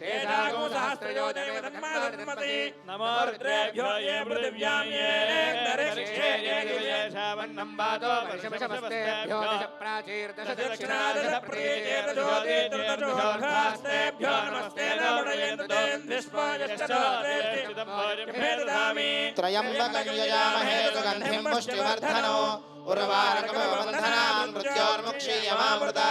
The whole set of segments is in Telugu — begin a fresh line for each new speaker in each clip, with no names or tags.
तेजागो सहस्रयो देव तन्मादन्मति नमो रुद्रेभ्यो ये पृथिव्यां ये नरेशे ये
देवन्नं वातो पशुपशमस्तेभ्यो दश प्राचीर दश
दक्षिणा दश प्रीते प्रचोदे त्रिदशोर्धास्तेभ्यो नमस्ते
नमणयेन्द्रेन् विश्वायश्चोदे त्रयम्बकं यजामहे सुगन्धिं पुष्टिवर्धनो उर्वारकमबन्धनान् मृत्योर्मुक्षीयमामृता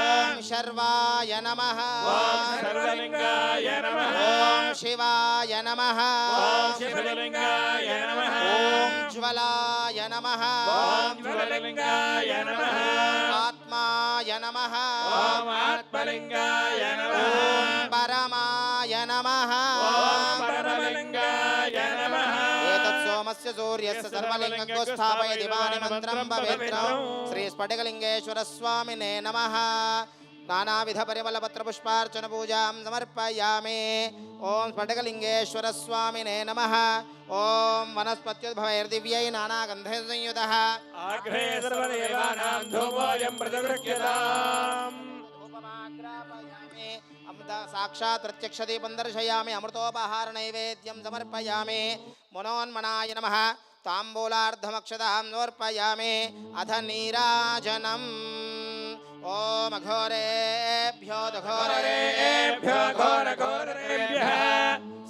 सर्वाय नमः सर्वलिङ्गाय नमः ॐ शिवाय नमः ॐ शिवलिङ्गाय नमः ॐ ज्वलाय नमः ॐ ज्वललिङ्गाय नमः आत्माय नमः ॐ आत्मलिङ्गाय नमः परमाय नमः ॐ परमलिङ्गाय नमः
सोमस्य सूर्यस्य सर्वलिङ्गो स्थापयति वाणि मन्त्रं पवित्रं श्रीस्फटिकलिङ्गेश्वरस्वामिने नमः नानाविधपरिमलपत्रपुष्पार्चनपूजां समर्पयामि। ॐ स्फटिकलिङ्गेश्वरस्वामिने नमः। ॐ वनस्पत्युद्भवैर्दिव्यै नानागन्धै संयुतः
आग्रे सर्वदेवानां धूमोऽयं प्रजगृह्यताम्
साक्षात् प्रत्यक्षदीपं दर्शयामि। अमृतोपहारनैवेद्यं समर्पयामि। मनोन्मनाय नमः। ताम्बूलार्धमक्षतां समर्पयामि। अथ नीराजनम् ॐ अघोरेभ्यो
दघोरेभ्यो घोरघोरेभ्यः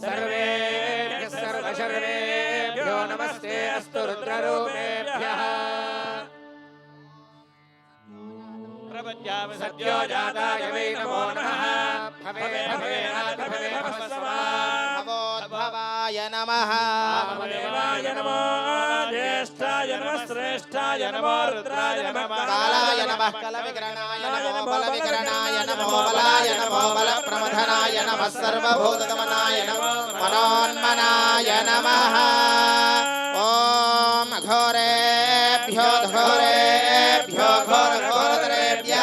सर्वेभ्यः सर्वशर्वेभ्यो नमस्ते अस्तु रुद्ररूपेभ्यः सत्यो जाताय वै नमो नमः भवे भवे भवे
भवस्वाय नमः
भवदेवाय नमः శ్రేష్టాయ నమ శ్రేష్టాయ నమ రుద్రాయ నమ
కాలాయ నమ కల విగ్రహణాయ నమో బల విగ్రహణాయ నమో బలాయ నమో బల ప్రమథనాయ నమ సర్వభూతమనాయ నమ మనోన్మనాయ నమ ఓం అఘోరేభ్యో ఘోరేభ్యో ఘోర ఘోరతరేభ్య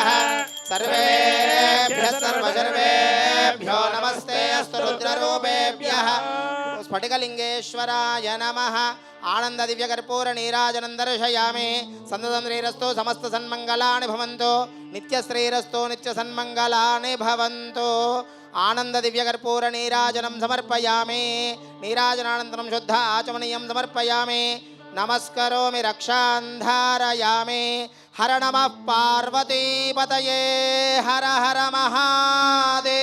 సర్వేభ్య సర్వ సర్వేభ్యో నమస్తే అస్తు రుద్రరూపేభ్య స్ఫటికలింగేశ్వరాయ నమ ఆనంద దివ్య కర్పూర నీరాజనం దర్శయామి సందదం శ్రీరస్తో సమస్త సన్మంగళాని భవంతో నిత్య శ్రీరస్తో నిత్య సన్మంగళాని భవంతో ఆనంద దివ్య కర్పూర నీరాజనం సమర్పయామి నీరాజనానంతరం శుద్ధ ఆచమనీయం సమర్పయామి నమస్కరోమి రక్షాంధారయామి హర నమ పార్వతీపతయే హర హర మహాదే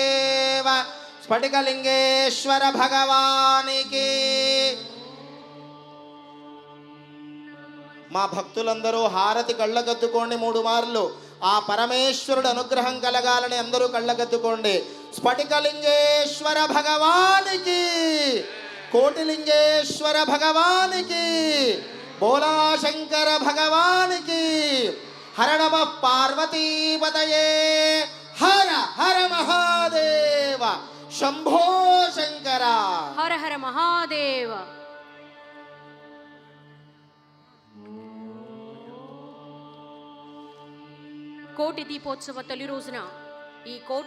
స్ఫటికలింగేశ్వర భగవానికి. మా భక్తులందరూ హారతి కళ్ళగద్దుకోండి మూడు మార్లు. ఆ పరమేశ్వరుడు అనుగ్రహం కలగాలని అందరూ కళ్ళగద్దుకోండి. స్ఫటికలింగేశ్వర భగవానికి. కోటిలింగేశ్వర భగవానికి. బోలాశంకర భగవానికి. హర నమ పార్వతీపతయే. హర హర మహా శంభో శంకర.
హర హర మహాదేవ. కోటి దీపోత్సవ తొలి రోజున ఈ కోటి